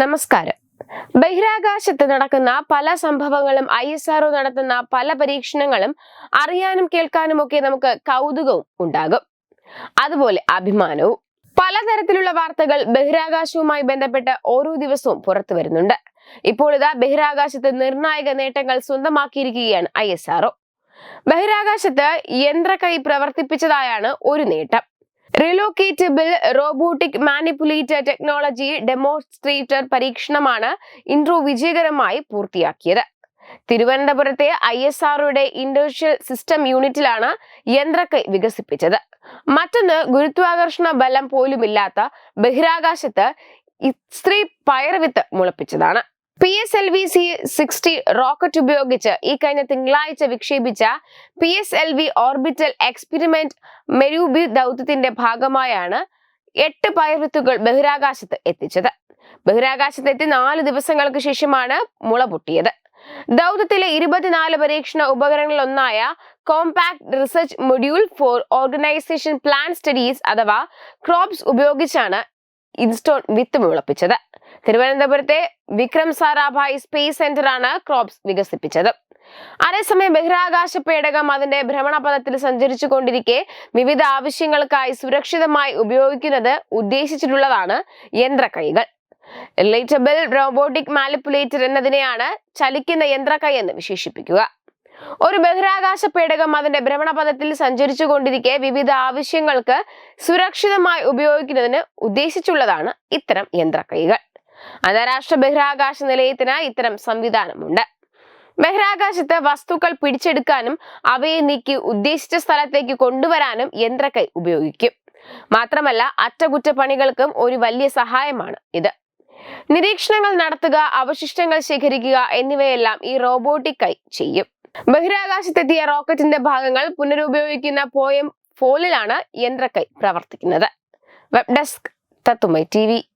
നമസ്കാരം. ബഹിരാകാശത്ത് നടക്കുന്ന പല സംഭവങ്ങളും ഐ എസ് ആർഒ നടത്തുന്ന പല പരീക്ഷണങ്ങളും അറിയാനും കേൾക്കാനും ഒക്കെ നമുക്ക് കൗതുകവും ഉണ്ടാകും. അതുപോലെ അഭിമാനവും. പലതരത്തിലുള്ള വാർത്തകൾ ബഹിരാകാശവുമായി ബന്ധപ്പെട്ട് ഓരോ ദിവസവും പുറത്തു വരുന്നുണ്ട്. ഇപ്പോൾ ഇതാ ബഹിരാകാശത്ത് നിർണായക നേട്ടങ്ങൾ സ്വന്തമാക്കിയിരിക്കുകയാണ് ഐ എസ് ആർഒ ബഹിരാകാശത്ത് യന്ത്രകൈ പ്രവർത്തിപ്പിച്ചതായാണ് ഒരു നേട്ടം. Relocatable robotic manipulator technology demonstrator പരീക്ഷണമാണ് ഇൻട്രോ വിജയകരമായി പൂർത്തിയാക്കിയത്. തിരുവനന്തപുരത്തെ ഐ എസ് ആർഒയുടെ ഇൻഡസ്ട്രിയൽ സിസ്റ്റം യൂണിറ്റിലാണ് യന്ത്രക്കൈ വികസിപ്പിച്ചത്. മറ്റൊന്ന് ഗുരുത്വാകർഷണ ബലം പോലുമില്ലാത്ത ബഹിരാകാശത്ത് സ്ത്രീ പയർവിത്ത് മുളപ്പിച്ചതാണ്. P S L V C sixty rocket ഉപയോഗിച്ച് ഈ കഴിഞ്ഞ തിങ്കളാഴ്ച വിക്ഷേപിച്ച P S L V orbital experiment മെരൂബി ദൗത്യത്തിന്റെ ഭാഗമായാണ് എട്ട് പയർവിത്തുകൾ ബഹിരാകാശത്ത് എത്തിച്ചത്. ബഹിരാകാശത്തെത്തി നാല് ദിവസങ്ങൾക്ക് ശേഷമാണ് മുള പൊട്ടിയത്. ദൗത്യത്തിലെ ഇരുപത്തിനാല് പരീക്ഷണ ഉപകരണങ്ങളിൽ ഒന്നായ compact research module for organisation plan studies അഥവാ ക്രോപ്സ് ഉപയോഗിച്ചാണ് ഇൻസ്റ്റോൺ വിത്ത് വിളപ്പിച്ചത്. തിരുവനന്തപുരത്തെ വിക്രം സാരാഭായ് സ്പേസ് സെന്ററാണ് ക്രോപ്സ് വികസിപ്പിച്ചത്. അതേസമയം ബഹിരാകാശ പേടകം അതിന്റെ ഭ്രമണപഥത്തിൽ സഞ്ചരിച്ചു കൊണ്ടിരിക്കെ വിവിധ ആവശ്യങ്ങൾക്കായി സുരക്ഷിതമായി ഉപയോഗിക്കുന്നത് ഉദ്ദേശിച്ചിട്ടുള്ളതാണ് യന്ത്രക്കൈകൾ. റിലേറ്റബിൾ റോബോട്ടിക് മാലിപ്പുലേറ്റർ എന്നതിനെയാണ് ചലിക്കുന്ന യന്ത്രക്കൈ എന്ന് വിശേഷിപ്പിക്കുക. ഒരു ബഹിരാകാശ പേടകം അതിന്റെ ഭ്രമണപഥത്തിൽ സഞ്ചരിച്ചു കൊണ്ടിരിക്കെ വിവിധ ആവശ്യങ്ങൾക്ക് സുരക്ഷിതമായി ഉപയോഗിക്കുന്നതിന് ഉദ്ദേശിച്ചുള്ളതാണ് ഇത്തരം യന്ത്രക്കൈകൾ. അന്താരാഷ്ട്ര ബഹിരാകാശ നിലയത്തിനായി ഇത്തരം സംവിധാനമുണ്ട്. ബഹിരാകാശത്ത് വസ്തുക്കൾ പിടിച്ചെടുക്കാനും അവയെ നീക്കി ഉദ്ദേശിച്ച സ്ഥലത്തേക്ക് കൊണ്ടുവരാനും യന്ത്രക്കൈ ഉപയോഗിക്കും. മാത്രമല്ല അറ്റകുറ്റപ്പണികൾക്കും ഒരു വലിയ സഹായമാണ് ഇത്. നിരീക്ഷണങ്ങൾ നടത്തുക അവശിഷ്ടങ്ങൾ ശേഖരിക്കുക എന്നിവയെല്ലാം ഈ റോബോട്ടിക് കൈ ചെയ്യും. ബഹിരാകാശത്തെത്തിയ റോക്കറ്റിന്റെ ഭാഗങ്ങൾ പുനരുപയോഗിക്കുന്ന പോയം ഫോലിലാണ് യന്ത്രക്കൈ പ്രവർത്തിക്കുന്നത്. വെബ് ഡെസ്ക് തത്തുമൈ ടി